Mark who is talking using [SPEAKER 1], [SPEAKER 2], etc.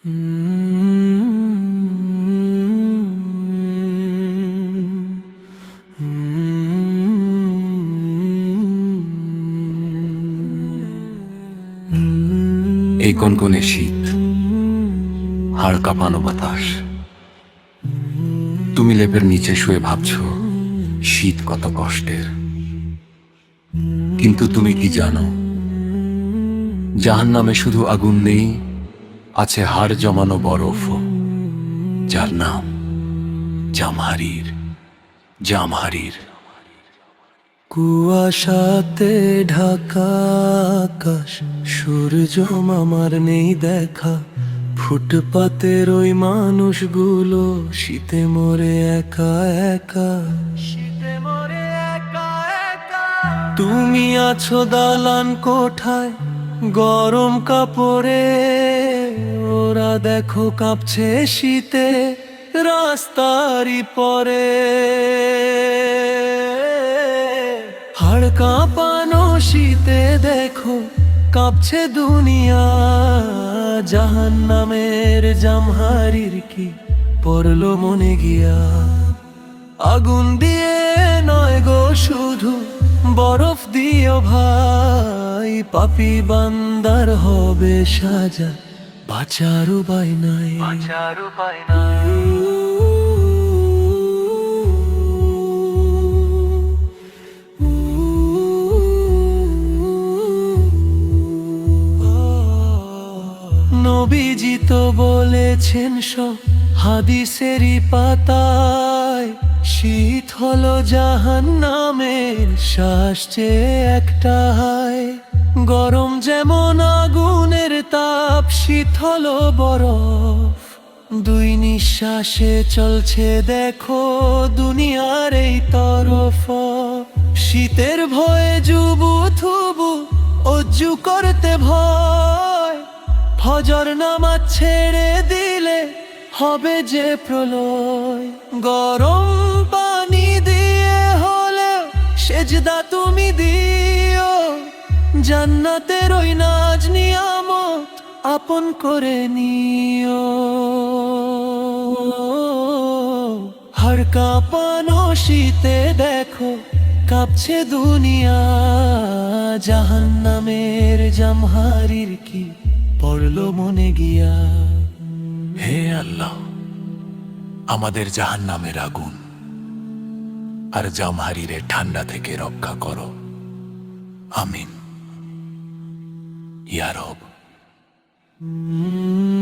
[SPEAKER 1] এই কনকনে শীত, হাড় কাঁপানো বাতাস। তুমি লেপের নিচে শুয়ে ভাবছ, শীত কত কষ্টের। কিন্তু তুমি কি জানো জাহান নামে শুধু আগুন নেই আছে হাড় জমানো বরফ যার নাম জামহারির জামহারির
[SPEAKER 2] কুয়াশাতে ঢাকা আকাশ সূর্য মামার নেই দেখা। ফুটপাতের ওই মানুষগুলো শীতে মরে একা একা। শীতে মরে একা একা। তুমি আছো দালান কোঠায় গরম কাপড়ে। ওরা দেখো কাঁপছে শীতে রাস্তারি পরে। হাড় কাঁপানো শীতে দেখো কাঁপছে দুনিয়া জাহান নামের জামহারির কি পড়ল মনে গিয়া। আগুন দিয়ে নয় গো শুধু বরফ দিও ভাই, পাপি বান্দার হবে সাজা। বাঁচার উপায় নাই। বাঁচার উপায় নাই। নবীজি তো বলেছেন সব হাদিসেরই পাতায় শীত হলো জাহান নামের শ্বাস চেয়ে একটা গরম যেমন তাপ শীত হলো বরফ, দুই নিঃশ্বাসে চলছে দেখো দুনিয়ার এই তরফ। শীতের ভয়ে যুবু থুবু, অজ্জু করতে ভয়। ফজর নামা ছেড়ে দিলে হবে যে প্রলয়। গরম পানি দিয়ে হলে সেজদা তুমি দিও। জান্নাতের ওই নাজ নিয়ামত আপন করে নিও। হাড় কাঁপানো শীতে দেখো, কাঁপছে দুনিয়া। জাহান নামের জামহারির কি পড়ল মনে গিয়া।
[SPEAKER 1] হে আল্লাহ, আমাদের জাহান নামের আগুন, আর জামহারিরে ঠান্ডা থেকে রক্ষা করো। আমিন। ইয়ারব
[SPEAKER 2] Mm-hmm.